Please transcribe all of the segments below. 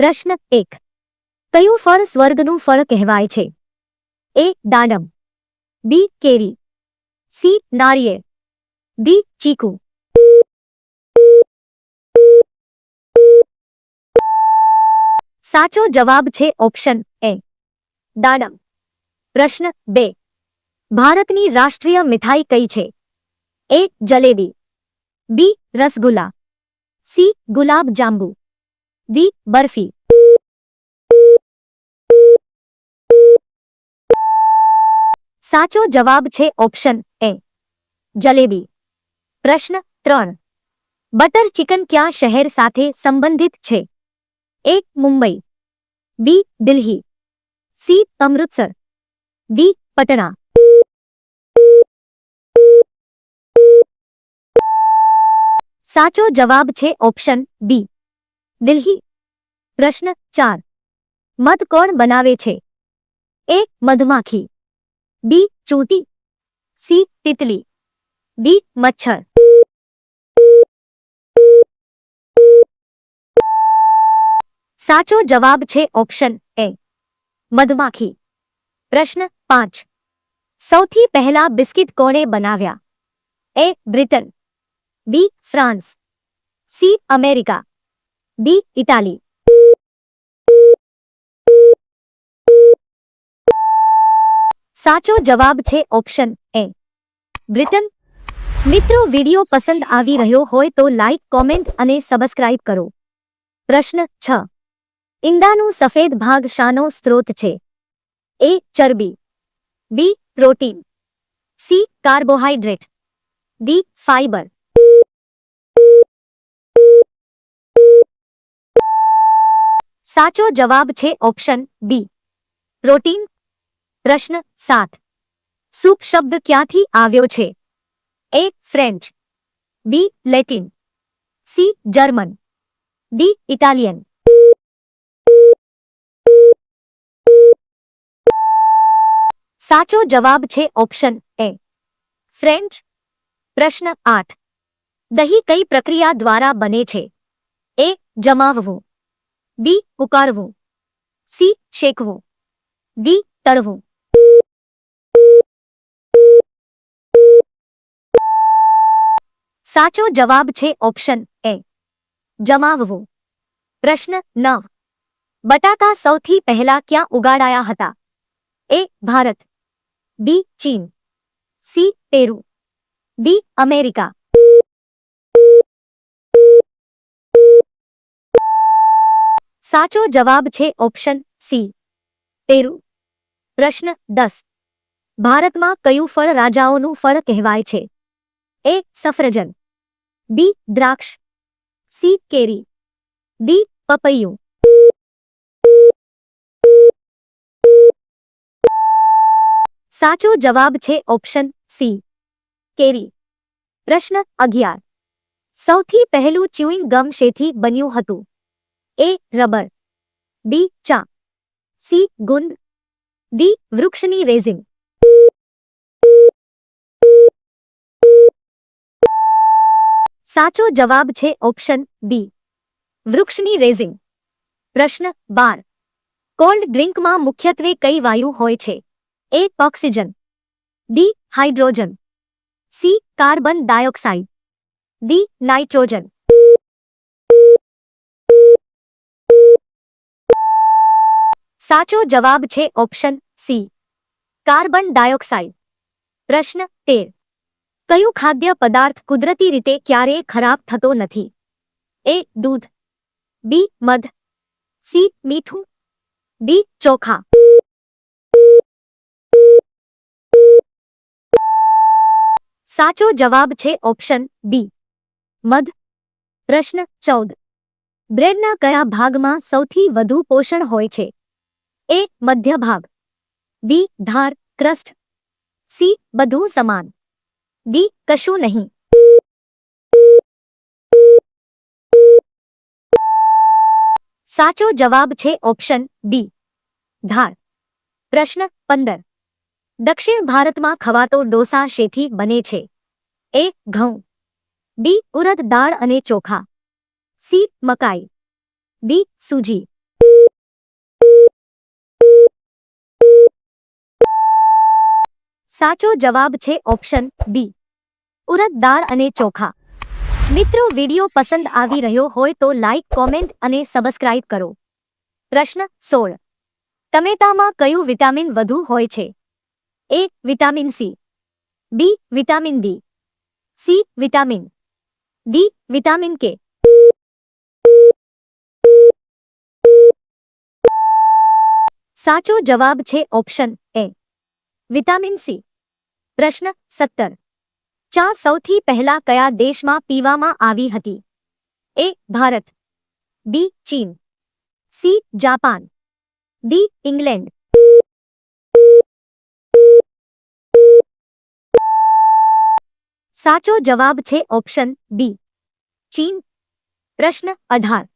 प्रश्न 1 કયું ફળ સ્વર્ગનું ફળ કહેવાય છે A દાડમ B કેરી C નારિયેળ D ચીકુ સાચો જવાબ છે ઓપ્શન A દાડમ પ્રશ્ન 2 ભારતની રાષ્ટ્રીય मिठाई કઈ છે A jalebi B rasgulla C gulab jamun दी बर्फी साचो जवाब छे ऑप्शन ए जलेबी प्रश्न त्रन बटर चिकन क्या शहर साथे संबंधित छे A Mumbai B Delhi C Amritsar D Patna साचो जवाब छे ऑप्शन बी दिल्ली प्रश्न चार मध को बना छे? मधुमाखी बी चूटी सी तितली डी मच्छर साचो जवाब छे ऑप्शन ए मधुमाखी प्रश्न पांच सौ पहला बिस्किट को बनाव्या A Britain B France C America D Italy સાચો જવાબ છે ઓપ્શન એ બ્રિટન મિત્રો વિડિયો પસંદ આવી રહ્યો હોય તો લાઇક કોમેન્ટ અને સબસ્ક્રાઇબ કરો પ્રશ્ન છ ઈંડાનું સફેદ ભાગ શાનો સ્ત્રોત છે એ ચરબી B protein C carbohydrate D fibre साचो जवाब छे ऑप्शन बी प्रोटीन प्रश्न सात सूप शब्द क्या थी आव्यो छे A French B Latin C German D Italian साचो जवाब छे ऑप्शन ए फ्रेंच प्रश्न आठ दही कई प्रक्रिया द्वारा बने छे ए जमावू बी पुकारवो सी शेकवो डी तड़वो साचो जवाब छे ऑप्शन ए जमावो प्रश्न नव बटाका सौथी पहला क्या उगाड़ाया हता ए भारत बी चीन सी पेरू डी अमेरिका સાચો જવાબ છે ઓપ્શન સી પેરુ પ્રશ્ન દસ ભારતમાં કયું ફળ રાજાઓનું ફળ કહેવાય છે એ સફરજન બી દ્રાક્ષ સી કેરી ડી પપૈયું સાચો જવાબ છે ઓપ્શન સી કેરી પ્રશ્ન અગિયાર સૌથી પહેલું ચ્યુઇંગ ગમ શેથી બન્યું હતું એ રબર ડી ચા સી ગુંદ ડી વૃક્ષની રેઝિંગ સાચો જવાબ છે ઓપ્શન ડી વૃક્ષની રેઝિંગ પ્રશ્ન બાર કોલ્ડ ડ્રિંકમાં મુખ્યત્વે કઈ વાયુ હોય છે A oxygen D hydrogen C carbon dioxide D nitrogen સાચો જવાબ છે ઓપ્શન સી કાર્બન ડાયોક્સાઇડ પ્રશ્ન તેર કયું ખાદ્ય પદાર્થ કુદરતી રીતે ક્યારેય ખરાબ થતો નથી એ દૂધ બી મધ સી મીઠું ડી ચોખા સાચો જવાબ છે ઓપ્શન બી મધ પ્રશ્ન ચૌદ બ્રેડના કયા ભાગમાં સૌથી વધુ પોષણ હોય છે ए मध्य भाग बी धार क्रस्ट सी बधु समान डी कशु नहीं साचो जवाब छे ऑप्शन डी धार प्रश्न पंदर दक्षिण भारत में खवा डोसा शेथी बने छे ए घऊ बी उरद दाड़ अने चोखा सी मकाई डी सूजी સાચો જવાબ છે ઓપ્શન બી ઉરદ દાળ અને ચોખા મિત્રો વિડીયો પસંદ આવી રહ્યો હોય તો લાઇક કોમેન્ટ અને સબસ્ક્રાઇબ કરો પ્રશ્ન સોળ ટમેટામાં કયું વિટામિન વધુ હોય છે A vitamin C B vitamin D C vitamin D vitamin K સાચો જવાબ છે ઓપ્શન એ વિટામિન સી प्रश्न सत्तर चा सौ पहला कया देश में पीवामी ए भारत बी चीन सी जापान डी इंग्लैंड साचो जवाब छे ऑप्शन बी चीन प्रश्न अठार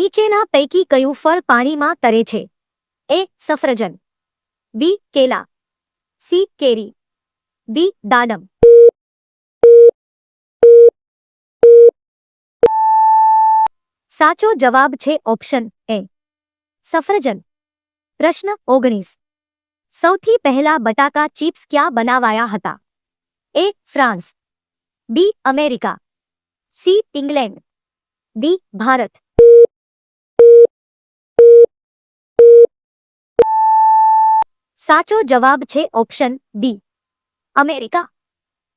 नीचेना पैकी क्यू फल पानी में तरे छे? ए सफरजन बी केला सी केरी दी दानम साचो जवाब छे ऑप्शन ए सफरजन प्रश्न 19 સૌથી પહેલો બટાકા ચિપ્સ ક્યાં બનાવાયા હતા A France B America C England D Bharat સાચો જવાબ છે ઓપ્શન બી अमेरिका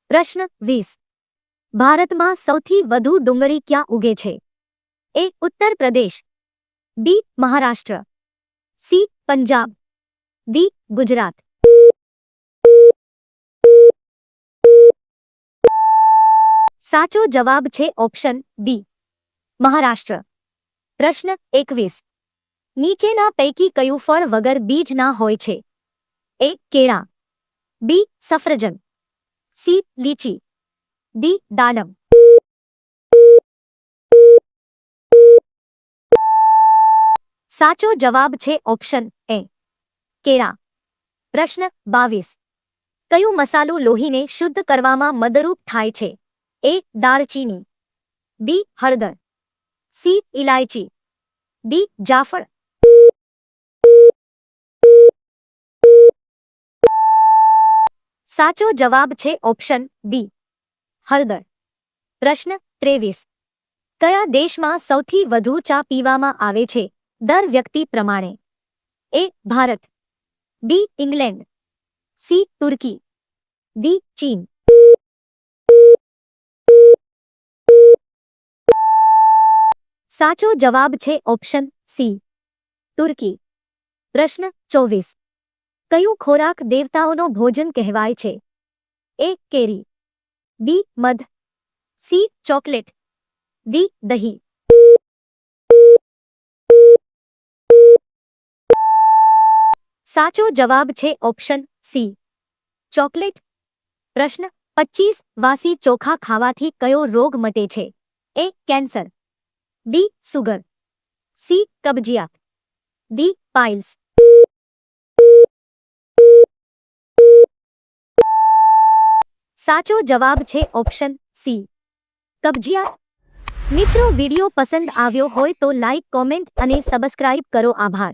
प्रश्न वीस भारत में सौ डूंगी क्या उगे छे? A Uttar Pradesh B Maharashtra C Punjab D Gujarat साचो जवाब छे ऑप्शन बी महाराष्ट्र प्रश्न एकवीस नीचेना पैकी क्यू फल वगर बीज ना होय छे? ए केड़ा બી સફરજન સી લીચી ડી દાડમ સાચો જવાબ છે ઓપ્શન એ કેળા પ્રશ્ન બાવીસ કયું મસાલું લોહીને શુદ્ધ કરવામાં મદરૂપ થાય છે એ દારચીની બી હળદર સી ઇલાયચી ડી જાફળ સાચો જવાબ છે ઓપ્શન બી હરદર પ્રશ્ન 23 કયા દેશમાં સૌથી વધુ ચા પીવામાં આવે છે દર વ્યક્તિ પ્રમાણે A Bharat B England C Turkey D ચીન સાચો જવાબ છે ઓપ્શન સી તુર્કી પ્રશ્ન 24 કયો ખોરાક દેવતાઓના ભોજન કહેવાય છે એ કેરી બી મધ સી ચોકલેટ ડી દહીં સાચો જવાબ છે ઓપ્શન સી ચોકલેટ પ્રશ્ન 25 વાસી ચોખા ખાવાથી કયો રોગ મટે છે A cancer D sugar C કબજિયાત ડી પાયલ્સ સાચો જવાબ છે ઓપ્શન સી કબજિયાત મિત્રો વિડિયો પસંદ આવ્યો હોય તો લાઇક કોમેન્ટ અને સબસ્ક્રાઇબ કરો આભાર